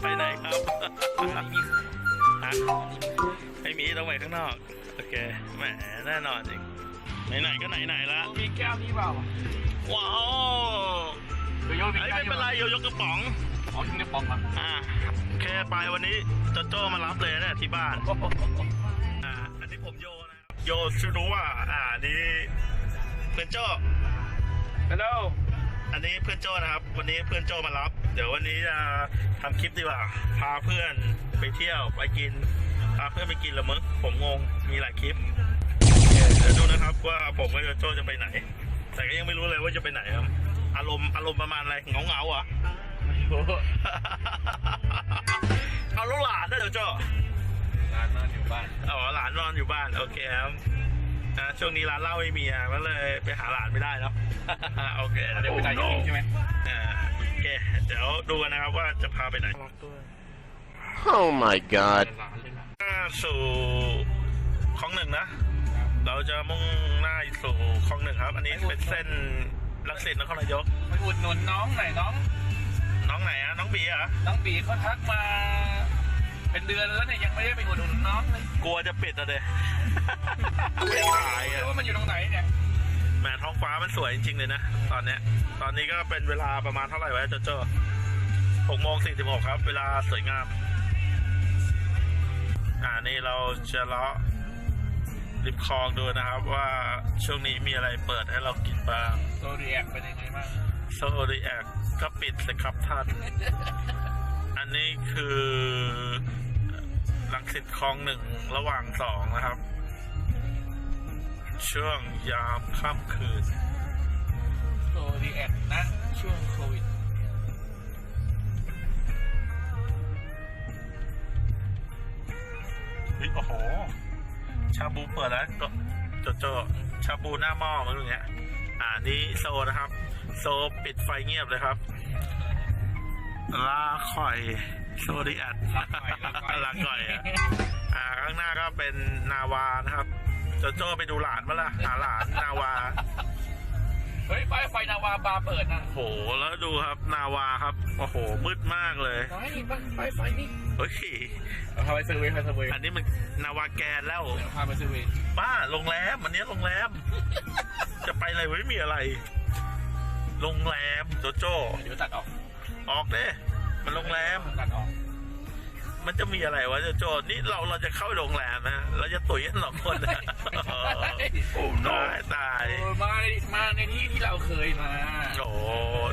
ไปไหนครับฮะไม่มีต้องไปข้างนอก โอเค แหม แน่นอนจริง ไหนๆก็ไหนๆละมีแก้วนี่เปล่า ว้าวโยโย่มีเอ้ยแก้วไม่เป็นไรโยยกกระป๋อง อ๋อทิ้งกระป๋องมาอ่าโอเคไปวันนี้โจโจ้มารับเลยเนี่ยที่บ้าน อ่า อันนี้ผมโยนะครับโยชูรู้ว่า อ่านี่เพื่อนโจ้ฮัลโหลอันนี้เพื่อนโจ้นะครับ วันนี้เพื่อนโจ้มารับ เดี๋ยววันนี้จะทำคลิปดีกว่า พาเพื่อนไปเที่ยวไปกิน พาเพื่อนไปกินละมึก ผมงง มีหลายคลิป เดี๋ยวดูนะครับว่าผมกับโจโจ้จะไปไหน แต่ก็ยังไม่รู้เลยว่าจะไปไหนครับ อารมณ์อารมณ์ประมาณอะไรเงาเงาๆเหรอะเอาลูกหลานด้วยเดี๋ยวโจ้ร้านนอนอยู่บ้านอ๋อหลานนอนอยู่บ้าน โอเคครับอ่าช่วงนี้ร้านเหล้าไม่มีอะก็เลยไปหาหลานไม่ได้เนาะโอเคเดี๋ยวไปจ่ายจริงใช่ไหมอ่าโอเคเดี๋ยวดูกันนะครับว่าจะพาไปไหน Oh my god. ร้านเลยนะอ่าสู่คลองหนึ่งนะ เราจะมุ่งหน้าสู่คลองหนึ่งครับ อันนี้เป็นเส้นลักษิตนครนายก ไปอุดหนุนน้องหน่อยน้อง น้องไหนอะน้องบีอะน้องปีเขาทักมา เป็นเดือนแล้วเนี่ยยังไม่ได้ไปอุดหนุนน้องเลยกลัวจะปิดอะเด้ไม่ขายไม่อะรู้ว่ามันอยู่ตรงไหนเนี่ย แหมท้องฟ้ามันสวยจริงๆเลยนะ ตอนเนี้ย ตอนนี้ก็เป็นเวลาประมาณเท่าไหร่วะโจโจ้หกโมงสี่สิบหกครับ เวลาสวยงาม อ่านี่เราจะเลาะริมคลองดูนะครับ ว่าช่วงนี้มีอะไรเปิดให้เรากินบ้างโซเดียกเป็นยังไงบ้างโซดีแอคก็ปิดสิครับท่าน อันนี้คือลังสิตคลองหนึ่งระหว่างสองนะครับ ช่วงยามค่ำคืนโซเดียกนะ ช่วงโควิดเฮ้ยโอ้โห ชาบูเปิดแล้วก็โจโจชาบูหน้าหม้อมันอย่างเงี้ย อ่านี้โซนะครับ โซปิดไฟเงียบเลยครับลาข่อยโซดิอัดลาก่อยลาก่อยลาก่อยอะอ่าข้างหน้าก็เป็นนาวานะครับ โจโจไปดูหลานมาละหาหลานนาวา เฮ้ยป้ายไฟนาวาบาร์เปิดนะโหแล้วดูครับนาวาครับ โอ้โหมืดมากเลยไหนป้ายป้ายไฟนี่เฮ้ยเอาพาไปซื้อเวย์พาไปซื้อเวย์อันนี้มันนาวาแกนแล้วเดี๋ยวพาไปซื้อเวย์บ้าโรงแรมอันนี้โรงแรม จะไปอะไรไม่มีอะไร โรงแรมโจโจเดี๋ยวตัดออก ออกเด้มันโรงแรม ตัดออก มันจะมีอะไรวะโจโจนี่เราเราจะเข้าโรงแรมนะเราจะตุ๋ยกันสองคนนะโอ้ตายตายโอ้มาในมาในที่ที่เราเคยมาโอ้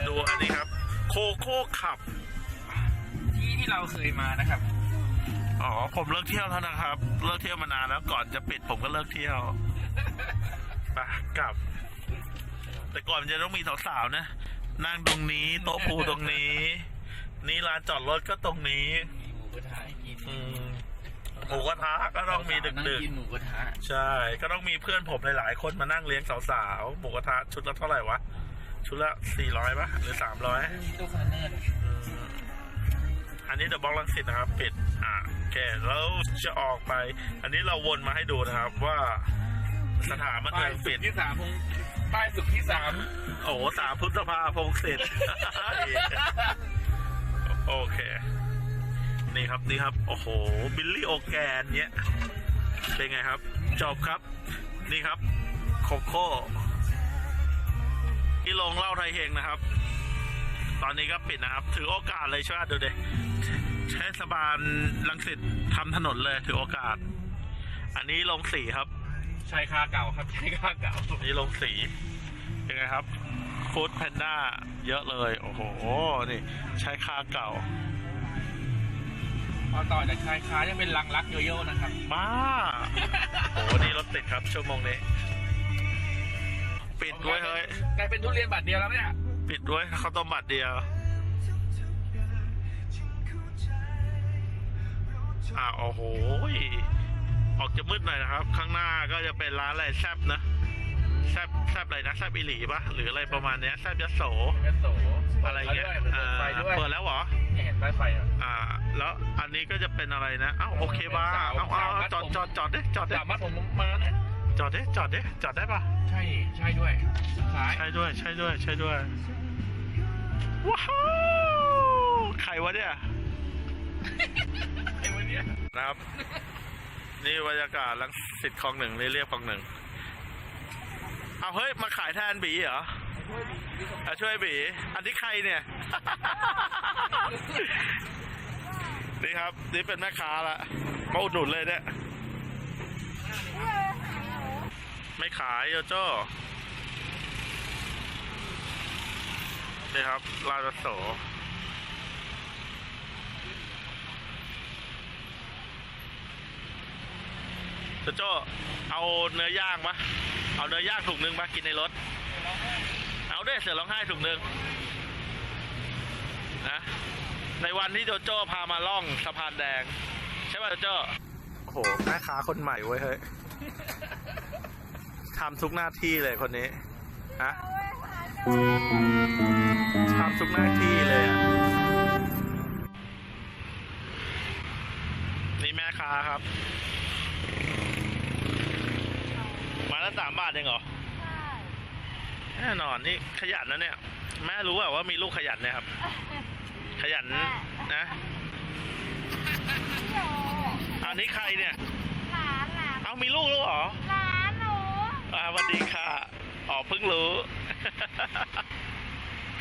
ดูอันนี้ครับ โคโค่ขับ ที่ที่เราเคยมานะครับอ๋อผมเลิกเที่ยวแล้วนะครับ เลิกเที่ยวมานานแล้วก่อนจะปิดผมก็เลิกเที่ยวไปกลับ แต่ก่อนมันจะต้องมีสาวๆนะนั่งตรงนี้ โต๊ะพูตรงนี้ นี่ลานจอดรถก็ตรงนี้ มีหมูกระทะให้กินอืมหมูกระทะก็ต้องมีดึนั่กกินหมูกระทะๆใช่ ก็ต้องมีเพื่อนผมหลายๆคนมานั่งเลี้ยงสาวๆหมูกระทะชุดละเท่าไหร่วะ ชุดละสี่ร้อยปะหรือสามร้อยตู้คอนเทนเนอร์อันนี้เดอะบ็อกลังสิตนะครับ ปิด อ่าโอเคแล้วจะออกไป อันนี้เราวนมาให้ดูนะครับว่าสถานบันป้าเทิยงสุปิดดที่สามพงป้ายสุดที่สามโอ้โหสามพฤษภาพงศิษฐ์โอเค นี่ครับนี่ครับโอ้โหบิลลี่โอแกนเนี้ยเป็นไงครับ จบครับ นี่ครับโคโค่ที่ลงเหล่าไทยเฮงนะครับ ตอนนี้ก็ปิดนะครับ ถือโอกาสเลยช่วยดูเด็เทศบาลลังสิตทำถนนเลยถือโอกาส อันนี้ลงสีครับชายคาเก่าครับชายคาเก่านี่ลงสียังไงครับฟู้ดแพนด้าเยอะเลย โอ้โห นี่ ใช้คาเก่า พอต่อจากชายคายังเป็นลังรักโยโย่นะครับ บ้า โอ้โหนี่รถติดครับชั่วโมงนี้ ปิดด้วยเฮ้ย กลายเป็นทุเรียนบาทเดียวแล้วเนี่ย ปิดด้วยข้าวต้มบัตรเดียว อ่าโอ้โห ออกจะมืดหน่อยนะครับ ข้างหน้าก็จะเป็นร้านอะไรแซบนะ แซบแซบอะไรนะ แซบอิหลีปะหรืออะไรประมาณเนี้ย แซบยโสเงินโสอะไรเงี้ยเปิดไฟด้วย เปิดแล้วเหรอเนี่ยเนนี้ก็จะเป็นอะไรนะ เอ้าโอเคบ้าสาวเอ้าเอาสาวมัเอาดจอดผมจอดจอดดิจอดดิสามารถผมมาเนี่ยจอดดิจอดดิจอดได้ปะใช่ใช่ด้วยซ้ายใช่ด้วยใช่ด้วยใช่ด้วยว้าวใครวะเนี่ยไอ้วันเนี้ยนะครับ นี่บรรยากาศลังสิตคลองหนึ่งเรียบคลองหนึ่งเอาเฮ้ยมาขายแทนบีเหรออะช่วยบีอันนี้ใครเนี่ย นี่ครับ นี่เป็นแม่ค้าละมาอุดหนุนเลยเนี่ยไม่ขายโยโจ้นี่ครับลาดโสโจโจ้เอาเนื้อย่างปะเอาเนื้อย่างถุงหนึ่งปะกินในรถ เอาด้วยเสือร้องไห้ถุงหนึ่งนะ ในวันที่โจโจ้พามาล่องสะพานแดง ใช่ป่ะโจโจ้โอ้โหแม่ค้าคนใหม่เว้ยเฮ้ยทำทุกหน้าที่เลยคนนี้ฮะทำทุกหน้าที่เลยอะนี่แม่ค้าครับ มาละสามบาทเองเหรอแน่นอนนี่ขยันนะเนี่ย แม่รู้อะว่ามีลูกขยันเนี่ยครับ ขยันนะอันนี้ใครเนี่ยหลานหลานเอามีลูกแล้วเหรอหลานหนูอ่าสวัสดีค่ะอ๋อเพิ่งรู้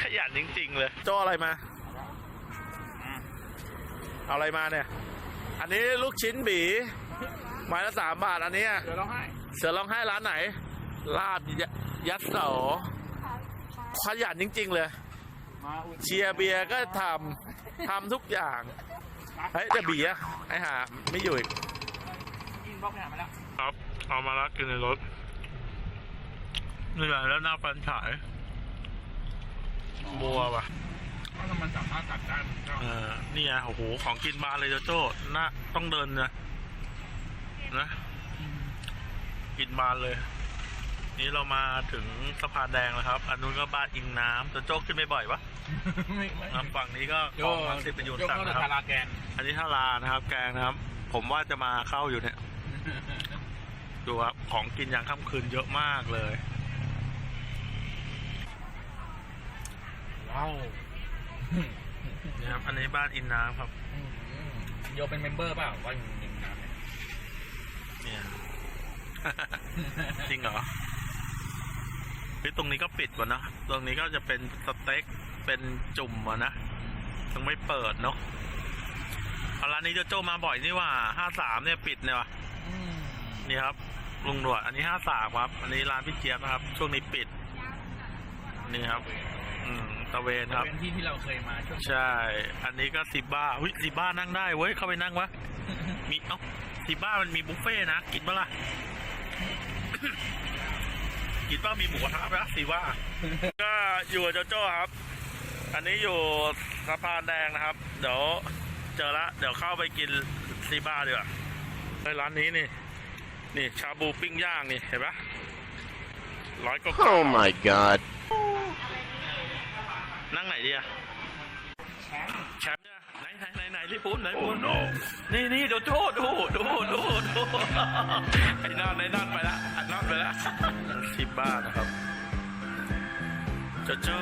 ขยันจริง ๆ เลยโจอะไรมาเอาอะไรมาเนี่ย อันนี้ลูกชิ้นบีไม้ละสามบาทอันเนี้ยเดี๋ยวร้องไห้เสือร้องไห้ร้านไหนลาบยยัดเสาขยันจริง ๆ เลยมาอุ่น เชียร์เบียร์ก็ทำทำทุกอย่างเฮ้ยแต่เบียร์ไอ้ห่าไม่อยู่อีกกินบล็อกไปหามาแล้วครับเอามาแล้วกินในรถนี่แหละแล้วหน้าฟันฉายบัวป่ะเพรามันสามารถตัดได้เออนี่ไงโอ้โหของกินมาเลยโจโจ้น่าต้องเดินนะนะกินบานเลย นี่เรามาถึงสะพานแดงแล้วครับ อันนู้นก็บ้านอิงน้ำโจโจ้ขึ้นไปบ่อยปะไม่ไม่อะฝั่งนี้ก็โยของมังสิตประยูนโยสั่งเข้านะคทารับราแกนอันนี้ท่าลานะครับ แกงนะครับ ผมว่าจะมาเข้าอยู่เนี่ย ดูครับของกินอย่างค่ำคืนเยอะมากเลย ว้าวนี่ครับ อันนี้บ้านอินน้ำครับ โยเป็นเมมเบอร์เปล่าว่าอยู่ในน้ำเนี่ย เนี่ย จริงเหรอ หรือตรงนี้ก็ปิดก่อนนะ ตรงนี้ก็จะเป็นสเต็ก เป็นจุ่มอะนะยังไม่เปิดเนาะเอาร้านนี้โจโจ้มาบ่อยนี่ว่าห้าสามเนี่ยปิดเนี่ยว่ะอืมนี่ครับลุงหนวด อันนี้ห้าสามครับ อันนี้ร้านพี่เจี๊ยบนะครับ ช่วงนี้ปิด นี่ครับ อืมตะเวนครับเป็นที่ที่เราเคยมาช่วงใช่ อันนี้ก็ซิบ้าหุ้ยซิบ้านั่งได้เว้ย เข้าไปนั่งวะ มีเอ้าซิบ้ามันมีบุฟเฟ่ต์นะ กินปะล่ะ กินป่ะมีหมูกระทะปะซิบ้าก็อยู่กับโจโจ้ครับ อันนี้อยู่สะพานแดงนะครับ เดี๋ยวเจอละเดี๋ยวเข้าไปกินซีบ้าดีกว่าในร้านนี้นี่ นี่ชาบูปิ้งย่างนี่เห็นปะร้อยกว่า Oh my god. นั่งไหนดีอะแชมป์เนี่ย ไหนไหนไหนไหนรีบพูดไหนพูดนี่นี่เดี๋ยวโจ้ดูดูดูดูไอ้นั่นไอ้นั่นไปละไอ้นั่นไปละสิบบ้านนะครับโจโจ้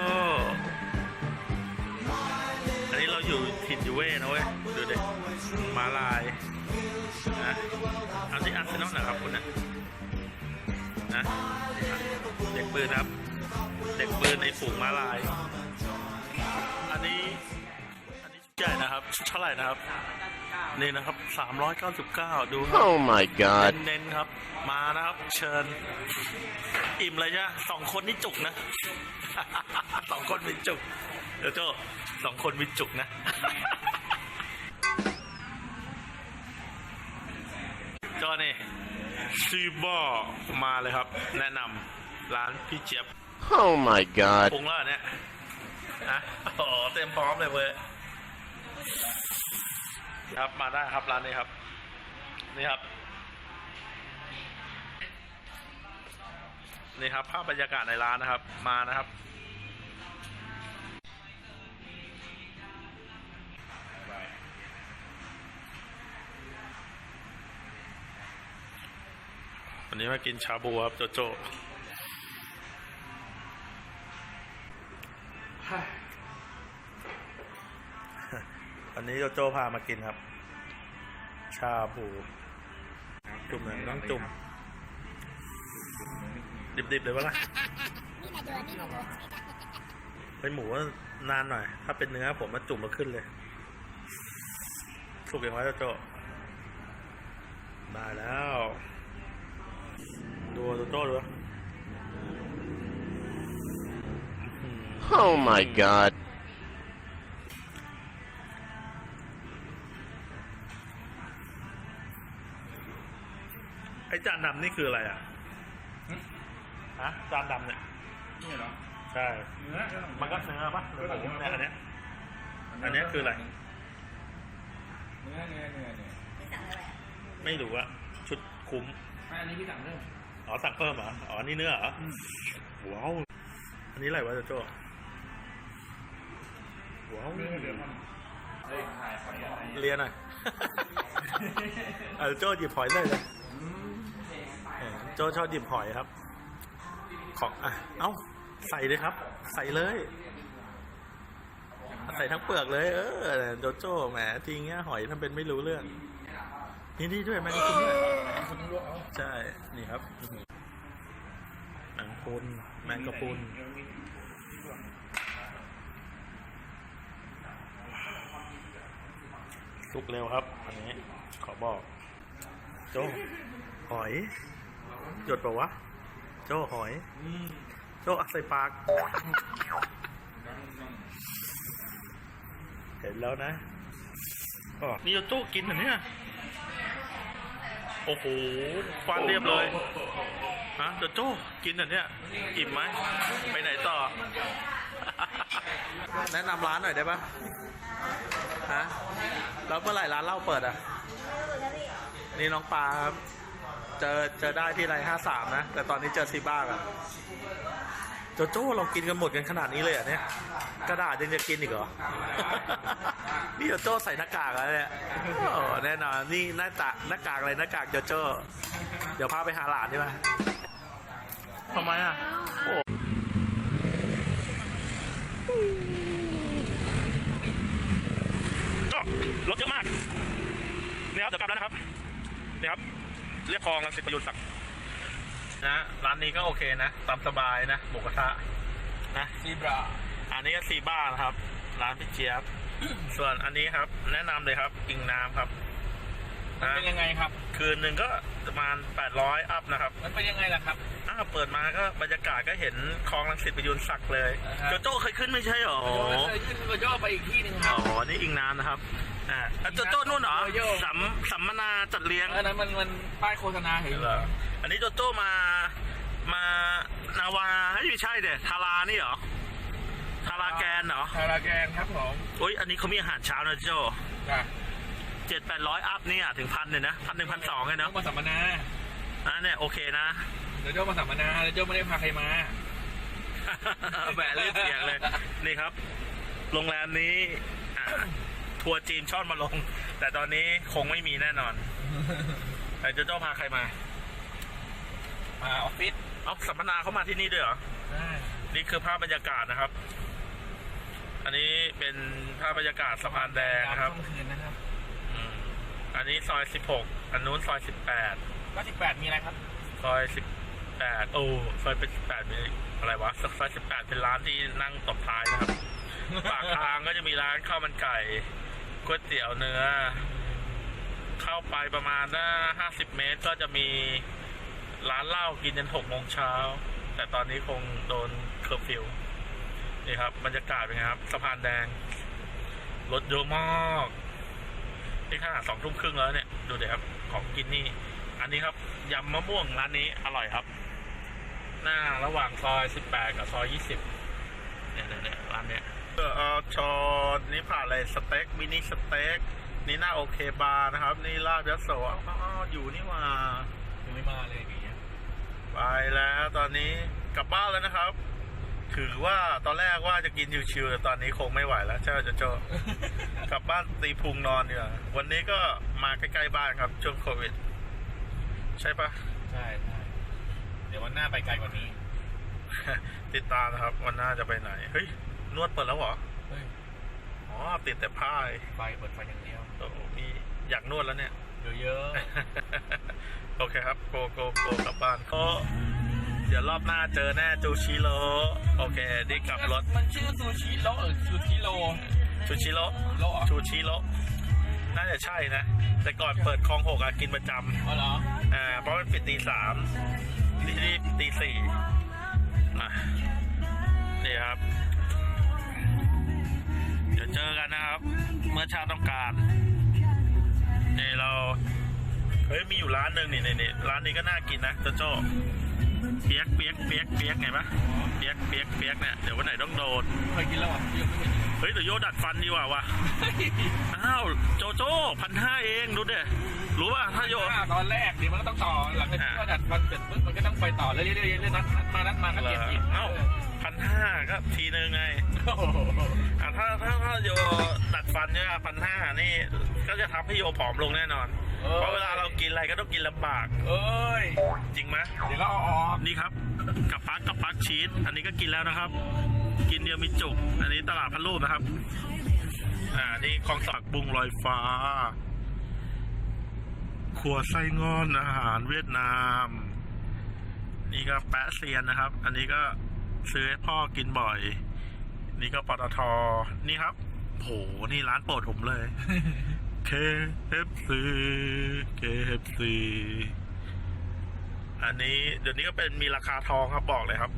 อันนี้เราอยู่ถิ่นยูเว่นะเว้ยดูดิมาลายนะเอาที่อาร์เซนอลหน่อยครับคุณนะนะเด็กปืนครับ เด็กปืนในฝูงมาลาย อันนี้อันนี้ชุด ใหญ่นะครับชุดเท่าไหร่นะครับ นี่นะครับสามร้อยเก้าสิบเก้าดูครับ Oh my god. เน้นๆครับ มานะครับ เชิญ อิ่มเลยจ้ะสองคนนี่จุกนะ สองคนมีจุก เดี๋ยวโจ้สองคนมีจุกนะ โจ้นี่ซีบอมาเลยครับ แนะนำร้านพี่เจี๊ยบ Oh my god. ปรุงแล้วเหรอเนี่ยฮะโอ้โหเต็มพร้อมเลยเว้ย ครับมาได้ครับร้านนี้ครับ นี่ครับ นี่ครับภาพบรรยากาศในร้านนะครับ มานะครับวันนี้มากินชาบูครับโจโจ นี้โจโจพามากินครับ ชาบูจุ่มหนึ่งต้องจุ่ม ดิบๆเลยวะล่ะนี่มาเดินนี่มาเดินเป็นหมูนานหน่อย ถ้าเป็นเนื้อผมมาจุ่มมาขึ้นเลยสุกอย่างไรโจโจได้แล้ว ดูโจโจดูอื้อหือ Oh my god. ไอจานดำนี่คืออะไรอะฮะจานดำเนี่ยนี่เหรอใช่เนื้อมันก็เนื้อปะหรือหมูเนี่ยอันเนี้ยอันเนี้ยคืออะไรเนื้อเนื้อเนื้อเนื้อไม่รู้อะชุดคุ้มไม่อันนี้พี่สั่งเพิ่มอ๋อสั่งเพิ่มเหรออ๋อนี่เนื้อเหรออว้าวอันนี้อะไรวะโจโจ้ว้าวเนื้อเนื้อมันเฮ้ยถ่ายขออนุญาตเรียนหน่อยเออโจ้หยิบหอยได้เลยเออโจ้ชอบหยิบหอยครับ ของอะเอ้า ใส่เลยครับ ใส่เลย ใส่ทั้งเปลือกเลย เออโจโจ้แหมจริงเงี้ยหอยทำเป็นไม่รู้เรื่อง นี่นี่ด้วยแมงกะพรุนด้วยคุณต้องลวกใช่ นี่ครับแมงกะพรุนแมงกะพุนสุกเร็วครับ อันนี้ขอบอก โจ้หอย หยดเปล่าวะ โจ้หอย โจ้อักใส่ปาก เห็นแล้วนะอ๋อนี่โจ้กินเหรอเนี่ย โอ้โหฟันเรียบเลย ฮะโจโจ้กินเหรอเนี่ย อิ่มไหม ไปไหนต่อ แนะนำร้านหน่อยได้ปะฮะ แล้วเมื่อไหร่ร้านเหล้าเปิดอะ นี่น้องปลาครับ เจอเจอได้ที่ไรห้าสามนะ แต่ตอนนี้เจอซีบ้ากันโจโจ้เรากินกันหมดกันขนาดนี้เลยเหรอะเนี่ย กระดาษยังจะกินอีกเหรอ นี่โจโจ้ใส่หน้ากากแล้วเนี่ยโอ้แน่นอนนี่หน้าตาหน้ากากอะไรหน้ากากโจโจ้ เดี๋ยวพาไปหาหลานดีไหมทำไมอะโอ้รถเยอะมากนี่ครับเดี๋ยวกลับแล้วนะครับนี่ครับ เรียกคลองรังสิตประยุทธ์ศักดิ์นะร้านนี้ก็โอเคนะตามสบายนะหมูกระทะนะซีบราอันนี้ก็ซีบ้านะครับ ร้านพี่เจี๊ยบ ส่วนอันนี้ครับ แนะนำเลยครับอิงน้ำครับมันนะเป็นยังไงครับ คืนหนึ่งก็ประมาณ 800 อัพนะครับมันเป็นยังไงล่ะครับ อ้าวเปิดมาก็บรรยากาศก็เห็นคลองรังสิตประยุนศักดิ์เลยอ่าฮะ โจโจ้เคยขึ้นไม่ใช่หรอโอ้เคยขึ้นก็ย่อไปอีกที่หนึ่งคอ๋รับอ นี่อิงน้ำนะครับ อ่าแล้วโจโจ้นู่นเหรอโยโย่ สัมสัมมนาจัดเลี้ยงอันนั้นมันมันป้ายโฆษณาเห็นเหรออันนี้โจโจ้มามานาวาไม่ใช่เด็ทารานี่เหรอทาราแกนเหรอคาราแกนครับผมโอ้ยอันนี้เขามีอาหารเช้านะโจจ้ะเจ็ดแปดร้อยอัพเนี่ยถึงพันเลยนะพันหนึ่งพันสองเลยต้นะองมาสัมมนาอะเนี่ยโอเคนะ เดี๋ยวเจ้ามาสัมมนาเดี๋ยวเจ้าไม่ได้พาใครมา แหมรีบเสียงเลย นี่ครับ โรงแรมนี้อะ ทัวร์จีนชอบมาลง แต่ตอนนี้คงไม่มีแน่นอนแต่โจโจ้พาใครมา มาออฟฟิศเอาสัมมนาเข้ามาที่นี่ด้วยเหรอ นี่คือภาพบรรยากาศนะครับ อันนี้เป็นภาพบรรยากาศสะพานแดงนะครับค่ำคืนนะครับอันนี้ซอยสิบหกอันนู้นซอยสิบแปด98มีอะไรครับ ซอยสิบแปดโอ้ซอยเป็นสิบแปดมีอะไรวะซอยสิบแปดเป็นร้านที่นั่งตบท้ายนะครับ ปากทางก็จะมีร้านข้าวมันไก่ ก๋วยเตี๋ยวเนื้อ เข้าไปประมาณน่าห้าสิบเมตรก็จะมีร้านเหล้ากินจนหกโมงเช้า แต่ตอนนี้คงโดนเคอร์ฟิวนี่ครับบรรยากาศเป็นไงครับสะพานแดง รถเยอะมากนี่ขนาดสองทุ่มครึ่งแล้วเนี่ย ดูเดี๋ยวครับของกินนี่ อันนี้ครับยำมะม่วงร้านนี้อร่อยครับ หน้าระหว่างซอยสิบแปดกับซอยยี่สิบเนี่ยเนี่ย เนี่ยร้านเนี้ยเออเอาชอนี่ผ่านอะไรสเต็กมินิสเต็กนี่หน้าโอเคบาร์นะครับ นี่ลาบยัสโสอ๋ออยู่นี่หว่ายังไม่มาเลยอย่างเงี้ยไปแล้วตอนนี้กลับบ้านแล้วนะครับ ถือว่าตอนแรกว่าจะกินชิวๆแต่ตอนนี้คงไม่ไหวแล้วใช่ไหมโจโจกลับบ้านตีพุงนอนดีกว่าวันนี้ก็มาใกล้ๆบ้านครับช่วงโควิด ใช่ปะใช่ใช่เดี๋ยววันหน้าไปไกลกว่านี้ ติดตามนะครับ วันหน้าจะไปไหน เฮ้ย นวดเปิดแล้วเหรอ เฮ้ยอ๋อติดแต่ผ้ายไฟเปิดไฟอย่างเดียวโอ้โหมีอยากนวดแล้วเนี่ย เยอะโอเคครับ โกโกโกกลับบ้านก็เดี๋ยวรอบหน้าเจอแน่จูชิโร่โอเคนี่กลับรถ มันชื่อซูชิโร่หรือซูชิโร่ชูชิโร่โร่เหรอชูชิโร่น่าจะใช่นะ แต่ก่อนเปิดคลองหกอะกินประจอ๋อเหรอำอ่าเพราะมันปิดตีสามที่นี่ตีสี่อะนี่ครับ เดี๋ยวเจอกันนะครับ เมื่อชาติต้องการนี่เราเฮ้ยมีอยู่ร้านหนึ่งนี่นี่นี่ร้านนี้ก็น่ากินนะโจโจ้เปียกเปียกเปียกเปียกไงปะเปียกเปียกเปียกเนี่ยเดี๋ยววันไหนต้องโดนเคยกินแล้วอะยังไม่เคยกินเฮ้ยเดี๋ยวโยดัดฟันดีกว่าวะอ้าวโจโจ้พันห้าเองดูเด้รู้ป่ะถ้าโยอ่าตอนแรกเดี๋ยวมันก็ต้องต่อหลังจากที่ก็ดัดฟันเสร็จปุ๊บมันก็ต้องไปต่อเรื่อยๆเรื่อยๆเรื่อยๆนัดนัดมานัดมาก็เหรเก็บออีกเอ้า พันห้าก็ทีนึงไงโอ้โหอะถ้าถ้าถ้าโยดัดฟันเนี่ยพันห้านี่ก็จะทำให้โยผอมลงแน่นอนเพราะเวลาเรากินอะไรก็ต้องกินลำบาก เอ้ย จริงไหมเดี๋ยวก็เอาออกนี่ครับกับปักกับปักชีสอันนี้ก็กินแล้วนะครับ กินเดียวมีจุก อันนี้ตลาดพันรูปนะครับ อ่านี่คลองสักบุงลอยฟ้าครัวไส้งอนอาหารเวียดนาม นี่ก็แปะเซียนนะครับ อันนี้ก็ ซื้อให้พ่อกินบ่อย นี่ก็ปตทนี่ครับ โห นี่ร้านโปรดผมเลย KFC KFC อันนี้เดี๋ยวนี้ก็เป็นมีราคาทองครับบอกเลยครับ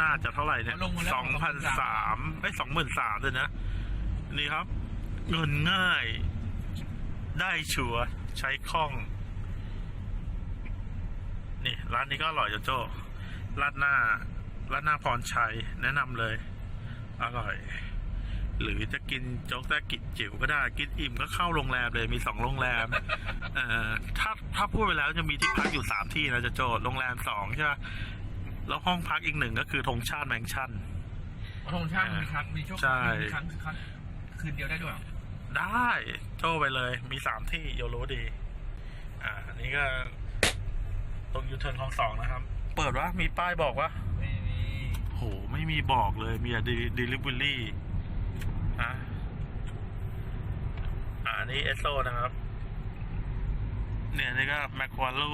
น่าจะเท่าไหร่เนี่ยสองพันสามไม่สองหมื่นสามเลยนะ นี่ครับ เงินง่าย ได้ชัวร์ใช้คล่อง นี่ ร้านนี้ก็อร่อยจ้ะโจ้ราดหน้า ราดหน้าพรชัยแนะนำเลย อร่อย หรือจะกินโจ๊กแต้กิจจิ๋วก็ได้กินอิ่มก็เข้าโรงแรมเลยมีสองโรงแรมเอ่อถ้าถ้าพูดไปแล้วจะมีที่พักอยู่สามที่นะจะโจทย์โรงแรมสองใช่ไหมแล้วห้องพักอีกหนึ่งก็คือธงชาติแมงชั่นธงชาติมีครั้งมีช่วงใช่มีครั้งคือครั้งคืนเดียวได้ด้วยเหรอได้โจ้ไปเลย มีสามที่โยรู้ดี อ่าอันนี้ก็ ตรงยูเทิร์นของสองนะครับ เปิดวะมีป้ายบอกว่า ไม่มีโหไม่มีบอกเลยมีแต่ด e ลิเวอรี่อะอันนี้เอสโซนะครับ เนี่ยนี่ก็แมคควาลู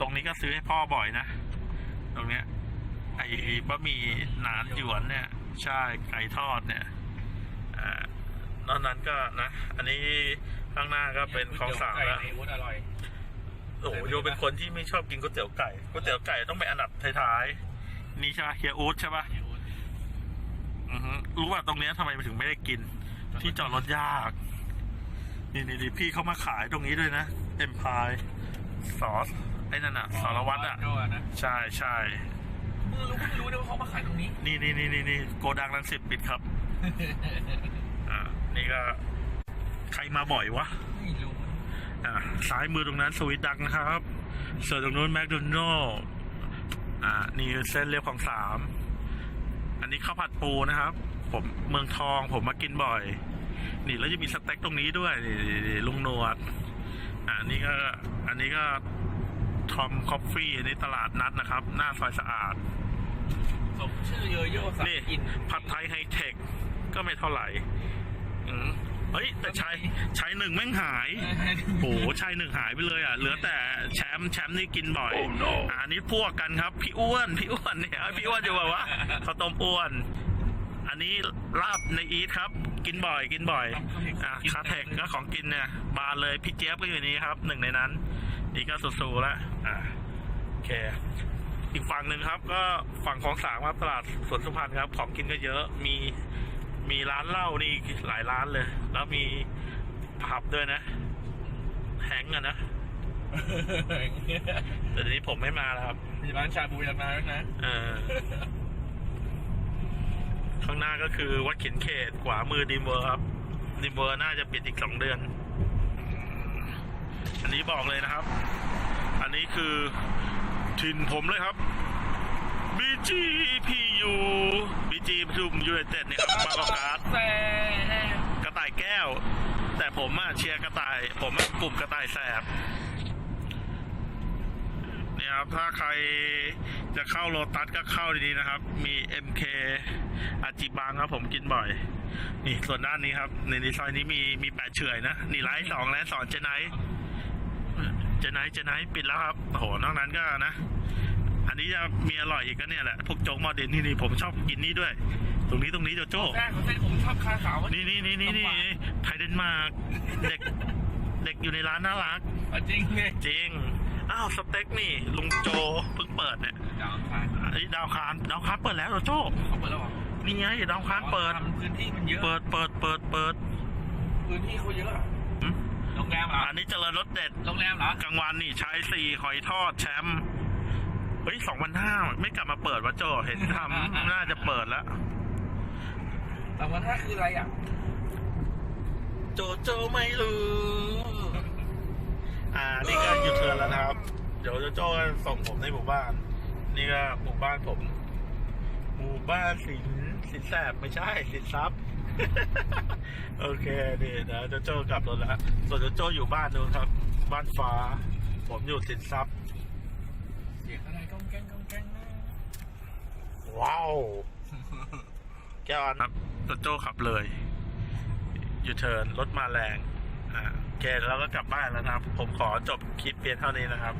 ตรงนี้ก็ซื้อให้พ่อบ่อยนะ ตรงเนี้ย ไอ้บะหมี่หนานหยวนเนี่ย ใช่ไก่ทอดเนี่ยอ่านอกนั้นก็นะ อันนี้ข้างหน้าก็เป็นของสามไก่แล้วในวุ้นอร่อย โอ้โหโยเป็นคนที่ไม่ชอบกินก๋วยเตี๋ยวไก่ก๋วยเตี๋ยวไก่ต้องเป็นอันดับท้ายๆนี่ใช่ปะเฮียอู๊ดใช่ปะอือฮึรู้ว่าตรงเนี้ยทำไมถึงไม่ได้กิน ที่จอดรถยาก นี่นี่นี่พี่เขามาขายตรงนี้ด้วยนะเอ็มพายซอสไอ้นั่นอะสารวัตรอะโจ้นะใช่ใช่มึงรู้ไม่รู้ด้วยว่าเขามาขายตรงนี้ นี่นี่นี่นี่นี่โกดังรังสิตปิดครับ อ่านี่ก็ ใครมาบ่อยวะ ไม่รู้ อ่าซ้ายมือตรงนั้นสวิตดักนะครับส่วนตรงนู้นแมคโดนัลล์อ่านี่เส้นเรียบของสามอันนี้ข้าวผัดปูนะครับ ผมเมืองทองผมมากินบ่อย นี่แล้วจะมีสเต็กตรงนี้ด้วยนี่นี่นี่ลุงหนวดอ่านี่ก็อันนี้ก็ทอมคอฟฟี่อันนี้ตลาดนัดนะครับ หน้าซอยสะอาดสมชื่อเยอะโย่สักนี่กินผัดไทยไฮเทคก็ไม่เท่าไหร่อืม เฮ้ยแต่ชายชายหนึ่งแม่งหายโหชายหนึ่งหายไปเลยอะเหลือแต่แชมป์แชมป์นี่กินบ่อยอ่านี่พวกกันครับพี่อ้วนพี่อ้วนเนี่ยเอ้ยพี่อ้วนอยู่แบบว่าข้าวต้มอ้วน อันนี้ลาบในอีทครับ กินบ่อยกินบ่อยอ่าคาเทคก็ของกินเนี่ยบานเลยพี่เจี๊ยบก็อยู่ในนี้ครับหนึ่งในนั้น นี่ก็สูๆแล้วอ่าโอเคอีกฝั่งหนึ่งครับ ก็ฝั่งของสามครับตลาดสวนสุพรรณครับ ของกินก็เยอะมี มีร้านเหล้านี่หลายร้านเลย แล้วมีผับด้วยนะแฮงก์อะนะแต่ทีนี้ผมไม่มาแล้วครับ มีร้านชาบูยามาด้วยนะเออข้างหน้าก็คือวัดเขียนเขตขวามือดิมเวอร์ครับดิมเวอร์น่าจะปิดอีกสองเดือน อันนี้บอกเลยนะครับ อันนี้คือถิ่นผมเลยครับ BGPU BG ประชุมยูไนเต็ดเนี่ยครับบางกอกการ์ดแซ่กระต่ายแก้ว แต่ผมอะเชียร์กระต่าย ผมอะกลุ่มกระต่ายแสบเนี่ยครับถ้าใครจะเข้าโลตัสก็เข้าดีๆนะครับ มี MK อาจิบังครับผมกินบ่อย นี่ส่วนด้านนี้ครับ ในในซอยนี้มีมีแปดเฉอยนะ นี่ไลฟ์สองและสอนเจไนท์เจไนท์เจไนท์ปิดแล้วครับโอ้โหนอกนั้นก็นะ อันนี้จะมีอร่อยอีกก็เนี่ยแหละพวกโจ๊กหมอเดนนี่นี่ผมชอบกินนี่ด้วย ตรงนี้ตรงนี้โจโจ้แรกของเส้นผมชอบคาขาวนี่นี่นี่นี่นี่ไทยเดนมาร์กเด็กเด็กอยู่ในร้านน่ารักเอาจริงเลยจริงอ้าวสเต็กนี่ลุงโจเพิ่งเปิดเนี่ยดาวผ่านไอ้ยดาวคานดาวคานเปิดแล้วโจโจ้เขาเปิดแล้วเหรอนี่ไงดาวคานเปิดทำพื้นที่มันเยอะเปิดเปิดเปิดเปิดพื้นที่เขาเยอะหืมโรงแรมเหรออันนี้เจริญรสเด็ดโรงแรมเหรอกลางวันนี่ชายสี่หอยทอดแชมป์ เฮ้ยสองพันห้าไม่กลับมาเปิดวะโจเห็นทำน่าจะเปิดแล้วแต่ว่าถ้าคืออะไรอะ โจโจไม่รู้ อ่า นี่ก็ยูเทิร์นแล้วนะครับ เดี๋ยวโจโจก็ส่งผมในหมู่บ้าน นี่ก็หมู่บ้านผม หมู่บ้านสินสินแสบไม่ใช่สินทรัพย์ โอเคนี่เดี๋ยวโจโจกลับรถแล้วส่วนโจโจอยู่บ้านนู้นครับ บ้านฟ้า ผมอยู่สินทรัพย์ เสียงอะไรก้องแก้งก้องแก้งนะ ว้าวแก้วครับโจโจขับเลยยูเทิร์นรถมาแรงอ่าโอเคแล้วก็กลับบ้านแล้วนะครับ ผมขอจบคลิปเพียงเท่านี้นะครับ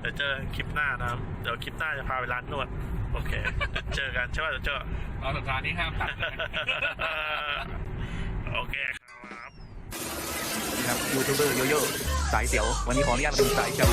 เดี๋ยวเจอคลิปหน้านะครับ เดี๋ยวคลิปหน้าจะพาไปร้านนวด โอเค เจอกันใช่ป่ะเดี๋ยวเจอตอนสุดท้ายนี่ห้ามตัดเลยโอเคครับ ครับยูทูบเบอร์โยโย่สายเสียว วันนี้ขออนุญาตมาดูสายเสียว